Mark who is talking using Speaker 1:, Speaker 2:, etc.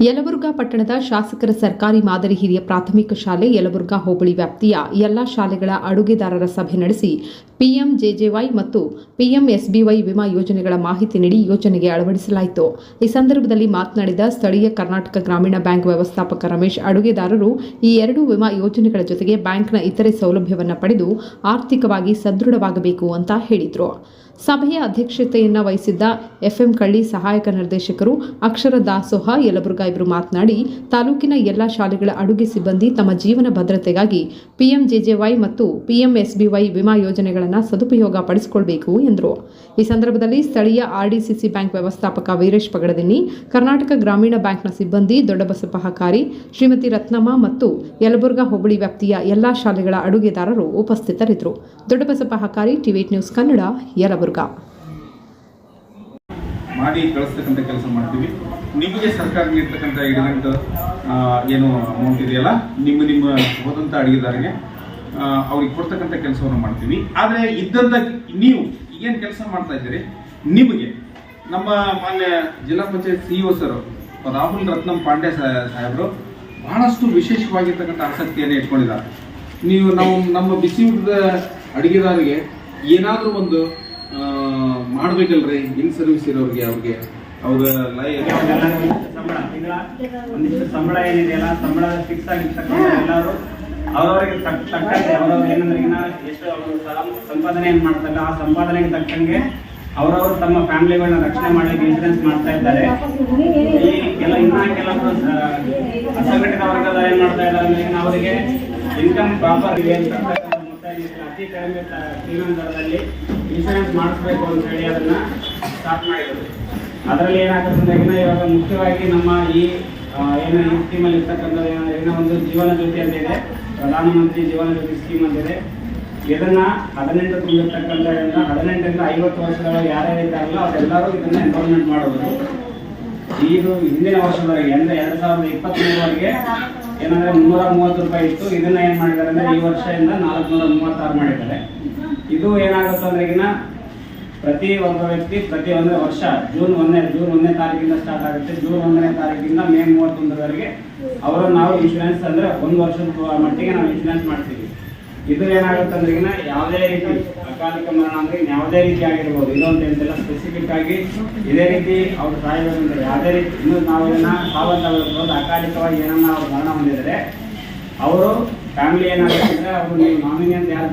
Speaker 1: ಯಲಬುರ್ಗಾ ಪಟ್ಟಣದ ಶಾಸಕರ ಸರ್ಕಾರಿ ಮಾದರಿ ಹಿರಿಯ ಪ್ರಾಥಮಿಕ ಶಾಲೆ ಯಲಬುರ್ಗಾ ಹೋಬಳಿ ವ್ಯಾಪ್ತಿಯ ಎಲ್ಲಾ ಶಾಲೆಗಳ ಅಡುಗೆದಾರರ ಸಭೆ ನಡೆಸಿ ಪಿಎಂಜೆಜೆವೈ ಮತ್ತು ಪಿಎಂಎಸ್ಬಿವೈ ವಿಮಾ ಯೋಜನೆಗಳ ಮಾಹಿತಿ ನೀಡಿ ಯೋಜನೆಗೆ ಅಳವಡಿಸಲಾಯಿತು. ಈ ಸಂದರ್ಭದಲ್ಲಿ ಮಾತನಾಡಿದ ಸ್ಥಳೀಯ ಕರ್ನಾಟಕ ಗ್ರಾಮೀಣ ಬ್ಯಾಂಕ್ ವ್ಯವಸ್ಥಾಪಕ ರಮೇಶ್, ಅಡುಗೆದಾರರು ಈ ಎರಡು ವಿಮಾ ಯೋಜನೆಗಳ ಜೊತೆಗೆ ಬ್ಯಾಂಕ್ನ ಇತರೆ ಸೌಲಭ್ಯವನ್ನು ಪಡೆದು ಆರ್ಥಿಕವಾಗಿ ಸದೃಢವಾಗಬೇಕು ಅಂತ ಹೇಳಿದರು. ಸಭೆಯ ಅಧ್ಯಕ್ಷತೆಯನ್ನು ವಹಿಸಿದ್ದ ಎಫ್ಎಂ ಕಳ್ಳಿ ಸಹಾಯಕ ನಿರ್ದೇಶಕರು ಅಕ್ಷರ ದಾಸೋಹ ಯಲಬುರ್ಗಾ ಇವರು ಮಾತನಾಡಿ, ತಾಲೂಕಿನ ಎಲ್ಲ ಶಾಲೆಗಳ ಅಡುಗೆ ಸಿಬ್ಬಂದಿ ತಮ್ಮ ಜೀವನ ಭದ್ರತೆಗಾಗಿ ಪಿಎಂಜೆಜೆವೈ ಮತ್ತು ಪಿಎಂಎಸ್ಬಿವೈ ವಿಮಾ ಯೋಜನೆಗಳನ್ನು ಸದುಪಯೋಗ ಪಡಿಸಿಕೊಳ್ಬೇಕು ಎಂದರು. ಈ ಸಂದರ್ಭದಲ್ಲಿ ಸ್ಥಳೀಯ ಆರ್ಡಿಸಿಸಿ ಬ್ಯಾಂಕ್ ವ್ಯವಸ್ಥಾಪಕ ವೀರೇಶ್ ಪಗಡದಿನ್ನಿ, ಕರ್ನಾಟಕ ಗ್ರಾಮೀಣ ಬ್ಯಾಂಕ್ನ ಸಿಬ್ಬಂದಿ ದೊಡ್ಡಬಸಪ್ಪ ಹಕಾರಿ ಶ್ರೀಮತಿ ರತ್ನಮ್ಮ ಮತ್ತು ಯಲಬುರ್ಗಾ ಹೋಬಳಿ ವ್ಯಾಪ್ತಿಯ ಎಲ್ಲಾ ಶಾಲೆಗಳ ಅಡುಗೆದಾರರು ಉಪಸ್ಥಿತರಿದ್ದರು. Doddabasappa Hakari TV news Kannada, Yelburga.
Speaker 2: ಮಾಡಿ ಕಳಿಸ್ತಕ್ಕಂಥ ಕೆಲಸ ಮಾಡ್ತೀವಿ. ನಿಮಗೆ ಸರ್ಕಾರ ನೀಡ್ತಕ್ಕಂಥ ಇಡಗಂಟು ಏನು ಅಮೌಂಟ್ ಇದೆಯಲ್ಲ, ನಿಮ್ಮ ನಿಮ್ಮ ಹೋದಂಥ ಅಡಿಗೆದಾರಿಗೆ ಅವ್ರಿಗೆ ಕೊಡ್ತಕ್ಕಂಥ ಕೆಲಸವನ್ನು ಮಾಡ್ತೀವಿ. ಆದರೆ ಇದ್ದಂಥ ನೀವು ಏನು ಕೆಲಸ ಮಾಡ್ತಾ ಇದ್ದೀರಿ? ನಿಮಗೆ ನಮ್ಮ ಮಾನ್ಯ ಜಿಲ್ಲಾ panchayat C O sir, Rahul Ratnam Pandey ಸಾಹೇಬರು ಬಹಳಷ್ಟು ವಿಶೇಷವಾಗಿರ್ತಕ್ಕಂಥ ಆಸಕ್ತಿಯನ್ನು ಇಟ್ಕೊಂಡಿದ್ದಾರೆ. ನೀವು ನಾವು ನಮ್ಮ ಬಿಸಿ ಊಟದ ಅಡಿಗೆದಾರಿಗೆ ಏನಾದರೂ ಒಂದು ಮಾಡ್ಬೇಕಲ್ರಿ ಇನ್ ಸರ್ವಿಸ್ ಇರೋರಿಗೆ, ಅವ್ರಿಗೆ. ಅವ್ರ ಲೈ
Speaker 3: ಅವ್ರಿಗೆಲ್ಲ ಸಂಬಳ ಏನಿದೆ ಒಂದಿಷ್ಟು ಸಂಬಳ ಫಿಕ್ಸ್ ಆಗಿರ್ತಕ್ಕಂಥ ಅವರವರಿಗೆ ತಕ್ಕ ತಕ್ಕಂತೆ, ಅವರವ್ರು ಏನಂದ್ರೆ ಎಷ್ಟು ಅವರು ಸಂಪಾದನೆ ಏನ್ ಮಾಡ್ತಾರೆ, ಆ ಸಂಪಾದನೆಗೆ ತಕ್ಕಂಗೆ ಅವರವರು ತಮ್ಮ ಫ್ಯಾಮಿಲಿಗಳನ್ನ ರಕ್ಷಣೆ ಮಾಡಲಿಕ್ಕೆ ಇನ್ಸೂರೆನ್ಸ್ ಮಾಡ್ತಾ ಇದ್ದಾರೆ. ಈ ಕೆಲ ಇನ್ನ ಕೆಲವರು ಅಸಂಘಟಿತ ವರ್ಗದ ಏನ್ ಮಾಡ್ತಾ ಇದ್ದಾರೆ ಅಂದ್ರೆ ಅವರಿಗೆ ಇನ್ಕಮ್ ಪ್ರಾಪರ್ ಇದೆ ಅಂತಕ್ಕಂಥ ಅತಿ ಕಡಿಮೆ ಶ್ರೀಮಂತ ದರದಲ್ಲಿ ಇನ್ಶೂರೆನ್ಸ್ ಮಾಡಿಸ್ಬೇಕು ಅಂತ ಹೇಳಿ ಅದನ್ನ ಸ್ಟಾರ್ಟ್ ಮಾಡಿದ್ರು ಅದರಲ್ಲಿ ಏನಾಗುತ್ತೆ ಇವಾಗ ಮುಖ್ಯವಾಗಿ ನಮ್ಮ ಈ ಏನ ಈ ಇರ್ತಕ್ಕಂಥದ್ದು ಏನಂದ್ರೆ ಒಂದು ಜೀವನ ಜ್ಯೋತಿ ಅಂತ ಇದೆ. ಪ್ರಧಾನಮಂತ್ರಿ ಜೀವನ ಜ್ಯೋತಿ ಸ್ಕೀಮ್ ಅಂತ ಇದೆ. ಇದನ್ನ ಹದಿನೆಂಟು ತುಂಬಿರ್ತಕ್ಕಂಥ ಹದಿನೆಂಟರಿಂದ ಐವತ್ತು ವರ್ಷದೊಳಗೆ ಯಾರ್ಯಾರು ಇದ್ದಾರಲ್ಲ ಅವರೆಲ್ಲರೂ ಇದನ್ನ ಎನ್ರೋಲ್ಮೆಂಟ್ ಮಾಡಬಹುದು ಇದು ಹಿಂದಿನ ವರ್ಷದವರೆಗೆ, ಅಂದ್ರೆ ಎರಡ್ ಸಾವಿರದ ಇಪ್ಪತ್ಮೂರವರೆಗೆ ಏನಂದ್ರೆ ಮುನ್ನೂರ ಮೂವತ್ತು ರೂಪಾಯಿ ಇತ್ತು. ಇದನ್ನ ಏನ್ ಮಾಡಿದ್ದಾರೆ ಅಂದ್ರೆ ಈ ವರ್ಷದಿಂದ ನಾಲ್ಕುನೂರ ಮೂವತ್ತಾರು ಮಾಡಿದ್ದಾರೆ. ಇದು ಏನಾಗುತ್ತೆ ಅಂದ್ರೆ ಈಗಿನ ಪ್ರತಿ ಒಬ್ಬ ವ್ಯಕ್ತಿ ಪ್ರತಿ ಒಂದು ವರ್ಷ ಜೂನ್ ಒಂದನೇ ಜೂನ್ ಒಂದನೇ ತಾರೀಕಿಂದ ಸ್ಟಾರ್ಟ್ ಆಗುತ್ತೆ. ಜೂನ್ ಒಂದನೇ ತಾರೀಕಿಂದ ಮೇ ಮೂವತ್ತೊಂದರವರೆಗೆ ಅವರು ನಾವು ಇನ್ಶೂರೆನ್ಸ್ ಅಂದ್ರೆ ಒಂದು ವರ್ಷದ ಮಟ್ಟಿಗೆ ನಾವು ಇನ್ಶೂರೆನ್ಸ್ ಮಾಡ್ತೀವಿ. ಇದು ಏನಾಗುತ್ತೆ ಅಂದ್ರೆ ಈಗಿನ ಯಾವುದೇ ರೀತಿ ಅಕಾಲಿಕ ಮರಣ ಅಂದ್ರೆ ಯಾವುದೇ ರೀತಿ ಆಗಿರ್ಬೋದು. ಇದು ಅಂತ ಹೇಳ್ತಿಲ್ಲ. ಸ್ಪೆಸಿಫಿಕ್ ಆಗಿ ಇದೇ ರೀತಿ ಅವ್ರು ಸಾಯಬೇಕಂದ್ರೆ ಯಾವುದೇ ರೀತಿ ಇನ್ನು ನಾವು ಇದನ್ನ ಸಾವಂತಾಗಿರ್ಬೋದು ಅಕಾಲಿಕವಾಗಿ ಏನನ್ನ ಅವ್ರು ಮರಣ ಹೊಂದಿದ್ರೆ, ಅವರು ಫ್ಯಾಮಿಲಿ ಏನಾಗುತ್ತೆ ಅಂದ್ರೆ ಅವರು ನಾಮಿನಿ ಅಂತ ಯಾರು